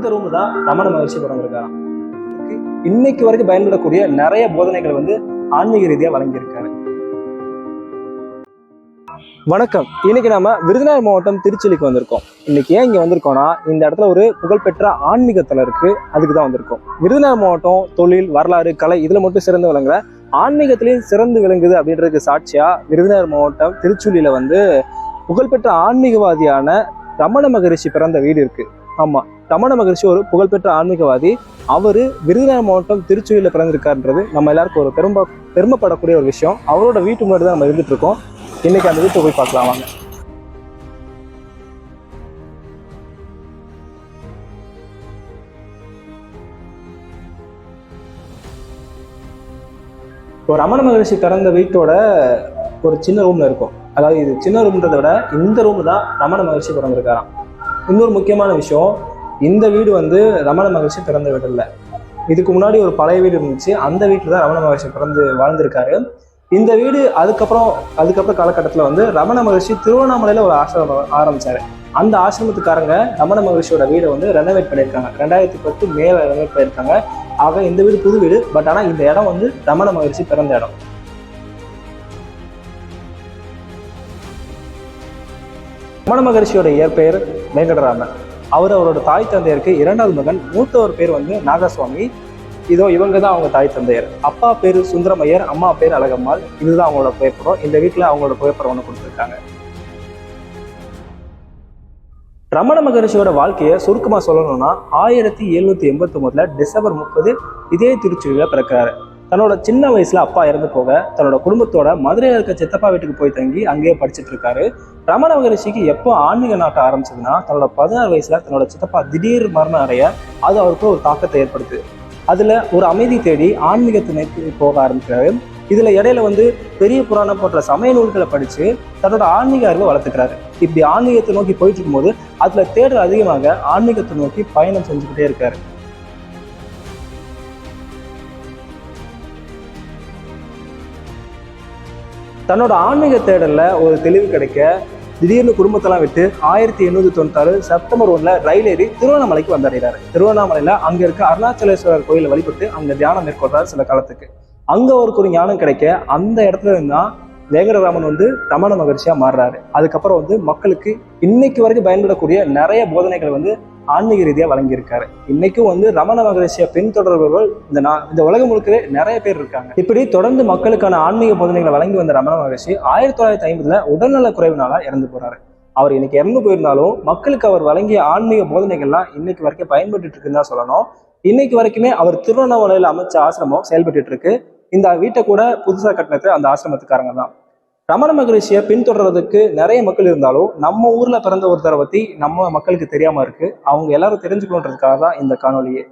இந்த ரூம் தான் ரமண மகர்ஷி பிறந்திருக்காராம் இன்னைக்கு வரைக்கும் பயன்படக்கூடிய நிறைய போதனைகள் வந்து ஆன்மீக ரீதியா வழங்கியிருக்காரு. வணக்கம். இன்னைக்கு நாம விருதுநகர் மாவட்டம் திருச்செலிக்கு வந்திருக்கோம். இன்னைக்கு ஏன் இங்க வந்திருக்கோம்னா இந்த இடத்துல ஒரு புகழ்பெற்ற ஆன்மீகத்தலம் இருக்கு அதுக்கு தான் வந்திருக்கோம். விருதுநகர் மாவட்டம் தொழில் வரலாறு கலை இதுல மட்டும் சிறந்து விளங்குற ஆன்மீகத்திலையும் சிறந்து விளங்குது அப்படின்றதுக்கு சாட்சியா விருதுநகர் மாவட்டம் திருச்சுலியில வந்து புகழ்பெற்ற ஆன்மீகவாதியான ரமண மகரிஷி பிறந்த வீடு இருக்கு. ஆமா ரமண மகர்ஷி ஒரு புகழ்பெற்ற ஆன்மீகவாதி. அவர் விருதுநகர் மாவட்டம் திருச்சூரியில் பிறந்திருக்காருன்றது நம்ம எல்லாருக்கும் ஒரு பெரும்ப பெருமைப்படக்கூடிய ஒரு விஷயம். அவரோட வீட்டு முன்னாடி தான் நம்ம இருந்துட்டு இருக்கோம் இன்னைக்கு அந்த வீட்டை போய் பார்க்கலாம் வாங்க. இப்போ ரமண மகரிஷி பிறந்த வீட்டோட ஒரு சின்ன ரூம்ல இருக்கும். அதாவது இது சின்ன ரூம்ன்றதை விட இந்த ரூம் தான் ரமண மகரிஷி பிறந்திருக்காராம். இன்னொரு முக்கியமான விஷயம் இந்த வீடு வந்து ரமண மகிழ்ச்சி பிறந்த வீடு இல்லை. இதுக்கு முன்னாடி ஒரு பழைய வீடு இருந்துச்சு. அந்த வீட்டில் தான் ரமண மகிழ்ச்சி பிறந்து வாழ்ந்திருக்காரு. இந்த வீடு அதுக்கப்புறம் அதுக்கப்புறம் காலகட்டத்தில் வந்து ரமண மகிழ்ச்சி திருவண்ணாமலையில் ஒரு ஆசிரமம் ஆரம்பிச்சாரு. அந்த ஆசிரமத்துக்காரங்க ரமண மகிழ்ச்சியோட வீடை வந்து ரெனோவேட் பண்ணியிருக்காங்க. ரெண்டாயிரத்தி பத்து மேலே ரெனோவேட் பண்ணியிருக்காங்க. ஆக இந்த வீடு புது வீடு. பட் ஆனால் இந்த இடம் வந்து ரமண மகிழ்ச்சி பிறந்த இடம். ரமண மகரிஷியோட இயற்பெயர் வெங்கடராமன். அவர் அவரோட தாய் தந்தையருக்கு இரண்டாவது மகன் மூத்தவர் பேர் வந்து நாகசுவாமி. இதோ இவங்க தான் அவங்க தாய் தந்தையர். அப்பா பேர் சுந்தரமையர் அம்மா பேர் அழகம்மாள். இதுதான் அவங்களோட புகைப்படம். இந்த வீட்டில் அவங்களோட புகைப்படம் ஒன்று கொடுத்துருக்காங்க. ரமண மகரிஷியோட வாழ்க்கையை சுருக்கமாக சொல்லணும்னா ஆயிரத்தி எழுநூத்தி எண்பத்தி ஒன்பதுல டிசம்பர் முப்பது இதே திருச்சியில் பிறக்கிறாரு. தன்னோட சின்ன வயசுல அப்பா இறந்து போக தன்னோட குடும்பத்தோட மதுரையில் இருக்க சித்தப்பா வீட்டுக்கு போய் தங்கி அங்கேயே படிச்சுட்டு இருக்காரு. ரமண மகரிஷிக்கு எப்போ ஆன்மீக நாட்டம் ஆரம்பிச்சதுன்னா தன்னோட பதினாறு வயசுல தன்னோட சித்தப்பா திடீர் மரணம் அடைய அது அவருக்கு ஒரு தாக்கத்தை ஏற்படுத்துது அதுல ஒரு அமைதி தேடி ஆன்மீகத்தை நோக்கி போக ஆரம்பிக்கிறாரு. இதுல இடையில வந்து பெரிய புராணம் போன்ற சமய நூல்களை படிச்சு தன்னோட ஆன்மீக அறிவை வளர்த்துக்கிறாரு. இப்படி ஆன்மீகத்தை நோக்கி போயிட்டு இருக்கும்போது அதுல தேடல் அதிகமாக ஆன்மீகத்தை நோக்கி பயணம் செஞ்சுக்கிட்டே இருக்காரு. தன்னோட ஆன்மீக தேடலில் ஒரு தெளிவு கிடைக்க திடீர்னு குடும்பத்தெல்லாம் விட்டு ஆயிரத்தி எண்ணூத்தி தொண்ணூத்தாறு செப்டம்பர் ஒன்ல ரயில் ஏறி திருவண்ணாமலைக்கு வந்தடைகிறாரு திருவண்ணாமலையில அங்க இருக்க அருணாச்சலேஸ்வரர் கோயிலை வழிபட்டு அங்க தியானம் மேற்கொள்றாரு சில காலத்துக்கு. அங்க அவருக்கு ஒரு ஞானம் கிடைக்க அந்த இடத்துல இருந்தா வேங்கடராமன் வந்து ரமண மகர்ஷியா மாறுறாரு. அதுக்கப்புறம் வந்து மக்களுக்கு இன்னைக்கு வரைக்கும் பயன்படக்கூடிய நிறைய போதனைகள் வந்து ஆன்மீக ரீதியா வழங்கியிருக்காரு. இன்னைக்கும் வந்து ரமண மகரிஷியை பின்தொடர்பவர்கள் இந்த நான் இந்த உலகம் முழுக்கவே நிறைய பேர் இருக்காங்க. இப்படி தொடர்ந்து மக்களுக்கான ஆன்மீக போதனைகளை வழங்கி வந்த ரமண மகரிஷி ஆயிரத்தி தொள்ளாயிரத்தி ஐம்பதுல உடல்நல குறைவுனால இறந்து போறாரு. அவர் இன்னைக்கு இறந்து போயிருந்தாலும் மக்களுக்கு அவர் வழங்கிய ஆன்மீக போதனைகள்லாம் இன்னைக்கு வரைக்கும் பயன்பட்டு இருக்குன்னு தான் சொல்லணும். இன்னைக்கு வரைக்குமே அவர் திருவண்ணாமலையில் அமைச்ச ஆசிரமம் செயல்பட்டு இருக்கு. இந்த வீட்டை கூட புதுசாக கட்டினது அந்த ஆசிரமத்துக்காரங்க தான். ரமண மகரிஷியை பின்தொடர்றதுக்கு நிறைய மக்கள் இருந்தாலும் நம்ம ஊரில் பிறந்த ஒருத்தரை பற்றி நம்ம மக்களுக்கு தெரியாமல் இருக்குது அவங்க எல்லாரும் தெரிஞ்சுக்கணுன்றதுக்காக தான் இந்த காணொலியே